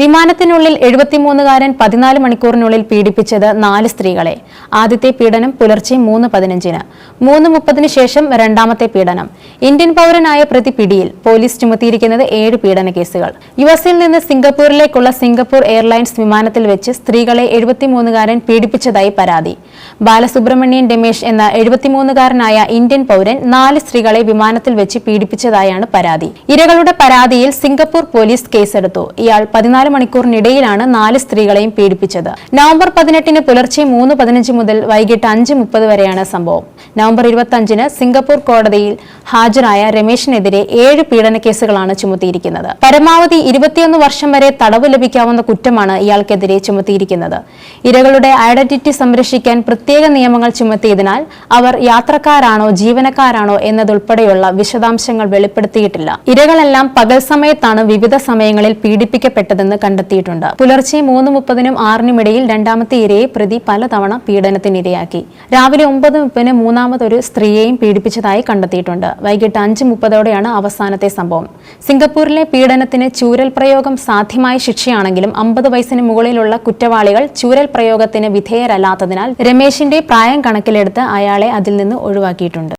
വിമാനത്തിനുള്ളിൽ എഴുപത്തിമൂന്നുകാരൻ പതിനാല് മണിക്കൂറിനുള്ളിൽ പീഡിപ്പിച്ചത് നാല് സ്ത്രീകളെ. ആദ്യത്തെ പീഡനം പുലർച്ചെ മൂന്ന് പതിനഞ്ചിന്. മൂന്ന് മുപ്പതിന് ശേഷം രണ്ടാമത്തെ പീഡനം. ഇന്ത്യൻ പൗരനായ പ്രതി പിടിയിൽ പോലീസ് ചുമത്തിയിരിക്കുന്നത് ഏഴ് പീഡന കേസുകൾ. യു എസിൽ നിന്ന് സിംഗപ്പൂരിലേക്കുള്ള സിംഗപ്പൂർ എയർലൈൻസ് വിമാനത്തിൽ വെച്ച് സ്ത്രീകളെ എഴുപത്തിമൂന്നുകാരൻ പീഡിപ്പിച്ചതായി പരാതി. ബാലസുബ്രഹ്മണ്യൻ രമേശ് എന്ന എഴുപത്തിമൂന്നുകാരനായ ഇന്ത്യൻ പൗരൻ നാല് സ്ത്രീകളെ വിമാനത്തിൽ വെച്ച് പീഡിപ്പിച്ചതായാണ് പരാതി. ഇരകളുടെ പരാതിയിൽ സിംഗപ്പൂർ പോലീസ് കേസെടുത്തു. ഇയാൾ പതിനാല് മണിക്കൂറിനിടയിലാണ് നാല് സ്ത്രീകളെയും പീഡിപ്പിച്ചത്. നവംബർ പതിനെട്ടിന് പുലർച്ചെ മൂന്ന് പതിനഞ്ച് മുതൽ വൈകിട്ട് അഞ്ച് മുപ്പത് വരെയാണ് സംഭവം. നവംബർ ഇരുപത്തഞ്ചിന് സിംഗപ്പൂർ കോടതിയിൽ ഹാജരായ രമേശിനെതിരെ ഏഴ് പീഡന കേസുകളാണ് ചുമത്തിയിരിക്കുന്നത്. പരമാവധി ഇരുപത്തിയൊന്ന് വർഷം വരെ തടവ് ലഭിക്കാവുന്ന കുറ്റമാണ് ഇയാൾക്കെതിരെ ചുമത്തിയിരിക്കുന്നത്. ഇരകളുടെ ഐഡന്റിറ്റി സംരക്ഷിക്കാൻ പ്രത്യേക നിയമങ്ങൾ ചുമത്തിയതിനാൽ അവർ യാത്രക്കാരാണോ ജീവനക്കാരാണോ എന്നതുൾപ്പെടെയുള്ള വിശദാംശങ്ങൾ വെളിപ്പെടുത്തിയിട്ടില്ല. ഇരകളെല്ലാം പകൽ സമയത്താണ് വിവിധ സമയങ്ങളിൽ പീഡിപ്പിക്കപ്പെട്ടതെന്ന് കണ്ടെത്തിയിട്ടുണ്ട്. പുലർച്ചെ മൂന്ന് മുപ്പതിനും ആറിനും ഇടയിൽ രണ്ടാമത്തെ ഇരയെ പ്രതി പലതവണ പീഡനത്തിനിരയാക്കി. രാവിലെ ഒമ്പത് മുപ്പതിന് മൂന്നാമതൊരു സ്ത്രീയെയും പീഡിപ്പിച്ചതായി കണ്ടെത്തിയിട്ടുണ്ട്. വൈകിട്ട് അഞ്ച് മുപ്പതോടെയാണ് അവസാനത്തെ സംഭവം. സിംഗപ്പൂരിലെ പീഡനത്തിന് ചൂരൽ പ്രയോഗം സാധ്യമായ ശിക്ഷയാണെങ്കിലും അമ്പത് വയസ്സിന് മുകളിലുള്ള കുറ്റവാളികൾ ചൂരൽ പ്രയോഗത്തിന് വിധേയരല്ലാത്തതിനാൽ രമേശിന്റെ പ്രായം കണക്കിലെടുത്ത് അയാളെ അതിൽ നിന്ന് ഒഴിവാക്കിയിട്ടുണ്ട്.